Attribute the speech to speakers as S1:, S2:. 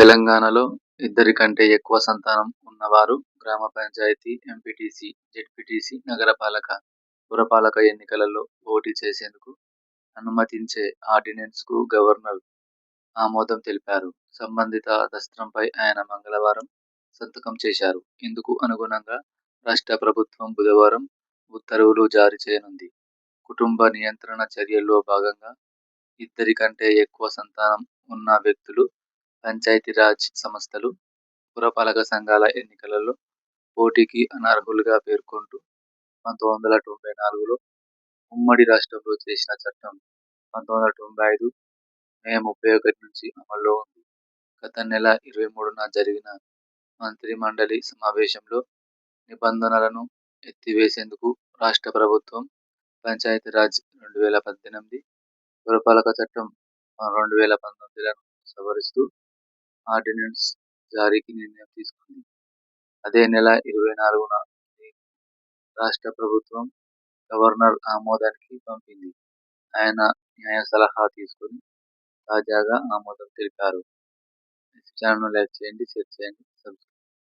S1: తెలంగాణలో ఇద్దరి కంటే ఎక్కువ సంతానం ఉన్నవారు గ్రామ పంచాయతీ, ఎంపీటీసీ, జెడ్పీటీసీ, నగరపాలక, పురపాలక ఎన్నికలలో పోటీ చేసేందుకు అనుమతించే ఆర్డినెన్స్కు గవర్నర్ ఆమోదం తెలిపారు. సంబంధిత దస్త్రంపై ఆయన మంగళవారం సంతకం చేశారు. ఇందుకు అనుగుణంగా రాష్ట్ర ప్రభుత్వం బుధవారం ఉత్తర్వులు జారీ చేయనుంది. కుటుంబ నియంత్రణ చర్యల్లో భాగంగా ఇద్దరి కంటే ఎక్కువ సంతానం ఉన్న వ్యక్తులు పంచాయతీరాజ్ సంస్థలు, పురపాలక సంఘాల ఎన్నికలలో పోటీకి అనర్హులుగా పేర్కొంటూ పంతొమ్మిది వందల తొంభై నాలుగులో ఉమ్మడి రాష్ట్రంలో చేసిన చట్టం పంతొమ్మిది వందల తొంభై ఐదు మే ముప్పై ఒకటి నుంచి అమల్లో ఉంది. గత నెల ఇరవై మూడున జరిగిన మంత్రిమండలి సమావేశంలో నిబంధనలను ఎత్తివేసేందుకు రాష్ట్ర ప్రభుత్వం పంచాయతీరాజ్ రెండు వేల పద్దెనిమిది, పురపాలక చట్టం రెండు వేల పంతొమ్మిదిలను సవరిస్తూ ఆర్డినెన్స్ జారీకి నిర్ణయం తీసుకుంది. అదే నెల ఇరవై నాలుగున రాష్ట్ర ప్రభుత్వం గవర్నర్ ఆమోదానికి పంపింది. ఆయన న్యాయ సలహా తీసుకుని తాజాగా ఆమోదం తెలిపారు. ఛానల్ లైక్ చేయండి, షేర్ చేయండి.